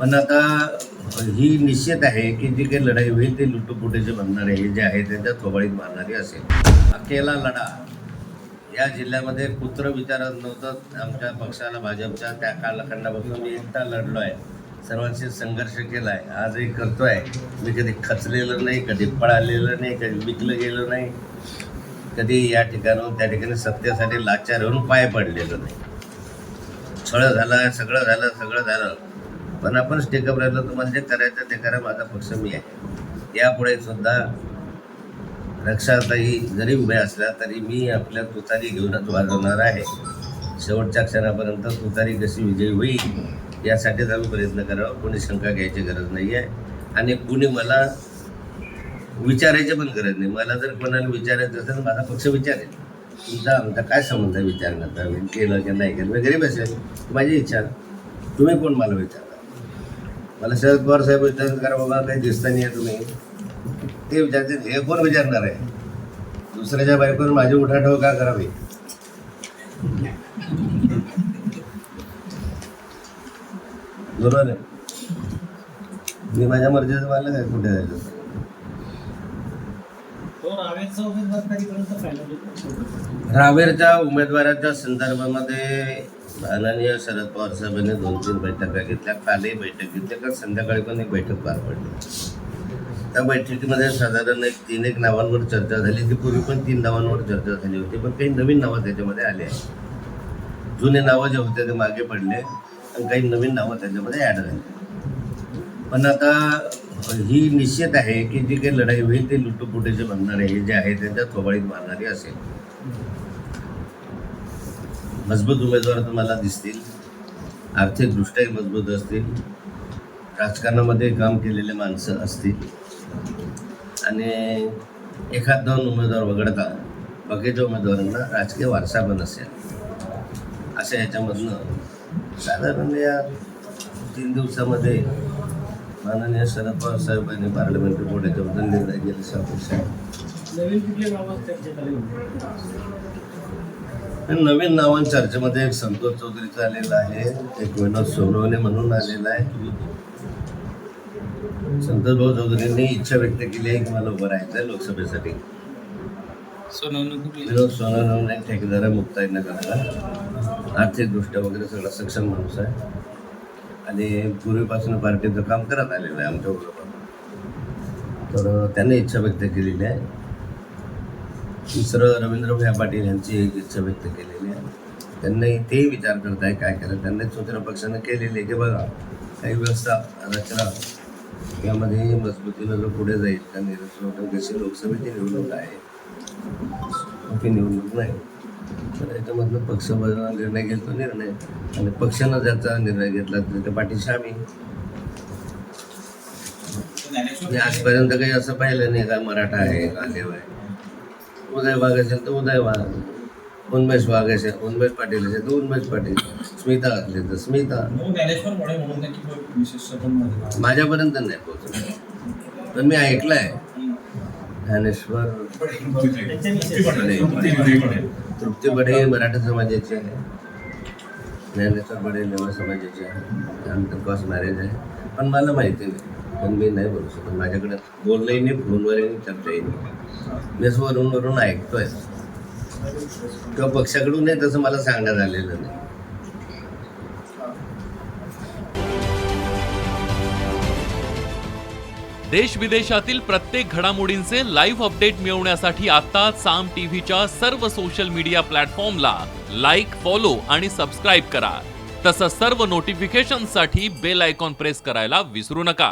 पण आता ही निश्चित आहे की जी काही लढाई होईल ते लुटूपुटीचे बनणारे हे जे आहे त्यांच्या थोबाळीत मारणारी असेल. अकेला लढा. या जिल्ह्यामध्ये कुत्र विचारत नव्हतं. आमच्या पक्षाला भाजपच्या त्या कालखंडापासून मी एकटा लढलो आहे सर्वांशी संघर्ष केला आहे आजही करतो आहे मी कधी खचलेलं नाही कधी पळालेलं नाही कधी विकलं गेलं नाही. कधी या ठिकाणाहून त्या ठिकाणी सत्यासाठी लाचार होऊन पाय पडलेलं नाही. छळ झालं सगळं झालं सगळं झालं. पण आपण स्टेकअप राहिलो तुम्हाला जे करायचं ते करा माझा पक्ष मी आहे. यापुढे सुद्धा रक्षाताई जरी उभ्या असल्या तरी मी आपल्या तुतारी घेऊनच वाजवणार आहे. शेवटच्या क्षणापर्यंत तुतारी कशी विजयी होईल यासाठीच आम्ही प्रयत्न करावा. कोणी शंका घ्यायची गरज नाही आहे. आणि कुणी मला विचारायची पण गरज नाही. मला जर कोणाला विचारायचं असेल माझा पक्ष विचारेल. तुमचा आमचा काय संबंध विचारण्याचा केलं की नाही केलं? मी गरीब असेल. माझी इच्छा. तुम्ही कोण मला विचारा? मला शरद पवार साहेब विचारतात करा बाबा काही दिसता नाही आहे तुम्ही. ते विचारतील हे कोण विचारणार आहे? दुसऱ्याच्या बायकोवर माझी उठाठेव का करावी? बरोबर आहे मी माझ्या मर्जीचं मला काय कुठे जायचं? रावेरच्या उमेदवाराच्या संदर्भामध्ये माननीय शरद पवार साहेबांनी दोन तीन बैठका घेतल्या. कालही बैठक घेतली. का संध्याकाळी पण एक बैठक पार पडली. त्या बैठकीमध्ये साधारण एक तीन एक नावांवर चर्चा झाली. ती पूर्वी पण तीन नावांवर चर्चा झाली होती पण काही नवीन नावं त्याच्यामध्ये आले आहेत. जुने नावं जे होते ते मागे पडले आणि काही नवीन नावं त्याच्यामध्ये ॲड झाली. पण आता ही निश्चित आहे की जी काही लढाई होईल ते लुटूपुटीचे बनणारे हे जे आहे त्यांच्या थोबाडीत मारणारी असेल. मजबूत उमेदवार तुम्हाला दिसतील. आर्थिकदृष्ट्याही मजबूत असतील. राजकारणामध्ये काम केलेले माणसं असतील. आणि एखाद दोन उमेदवार वगळता बाकीच्या उमेदवारांना राजकीय वारसा पण असेल. अशा याच्यामधनं साधारण या तीन दिवसामध्ये माननीय शरद पवार साहेबांनी पार्लमेंटरी बोर्ड याच्याबद्दल निर्णय घेण्याची अपेक्षा आहे. नवीन नावं चर्चेमध्ये एक संतोष चौधरीचा आलेला आहे. एक विनोद सोनवणे म्हणून आलेला आहे. संतोष भाऊ चौधरींनी इच्छा व्यक्त केली आहे की मला उभं राहायचं आहे लोकसभेसाठी विनोद सोनवणे एक ठेकेदार आहे मुक्ताई नगरला. आर्थिकदृष्ट्या वगैरे सगळा सक्षम माणूस आहे. आणि पूर्वीपासून पार्टीचं काम करत आलेलं आहे आमच्या बरोबर. तर त्यांनी इच्छा व्यक्त केलेली आहे. तिसरं रवींद्र भैया पाटील यांची एक इच्छा व्यक्त केलेली आहे. त्यांनी तेही विचार करत आहे काय केलं त्यांनी स्वतंत्र पक्षानं केलेली आहे की बघा काही व्यवस्था रचना यामध्ये मजबूतीनं जर पुढे जाईल त्या निवडणूक कशी लोकसभेची निवडणूक आहे. ती निवडणूक नाही. तर याच्यामधनं पक्ष निर्णय घेईल तो निर्णय. आणि पक्षानं ज्याचा निर्णय घेतला त्याच्या पाठीशी आम्ही म्हणजे आजपर्यंत काही असं पाहिलं नाही का मराठा आहे का देव आहे. उदय वाघ असेल तर उदय वाघ उन्मेष वाघ असेल उन्मेष पाटील असेल तर उन्मेष पाटील स्मिता असले तर स्मिता. माझ्यापर्यंत नाही पोहोचलं पण मी ऐकलं आहे ज्ञानेश्वर तृप्ती बडे मराठा समाजाचे आहे. ज्ञानेश्वर बडे लेवा समाजाचे आहे. त्यानंतर क्रॉस मॅरेज आहे. पण मला माहिती नाही. पण मी नाही बोलू शकत. माझ्याकडे बोललंही नाही फोनवरही नाही चर्चाही नाही. मी वरून वरून ऐकतोय. किंवा पक्षाकडून नाही तसं मला सांगण्यात आलेलं नाही. देश विदेशातील प्रत्येक घडामोडींचे लाईव्ह अपडेट मिळवण्यासाठी आता साम टीव्हीच्या सर्व सोशल मीडिया प्लॅटफॉर्मला लाईक फॉलो आणि सबस्क्राईब करा. तसंच सर्व नोटिफिकेशनसाठी बेल आयकॉन प्रेस करायला विसरू नका.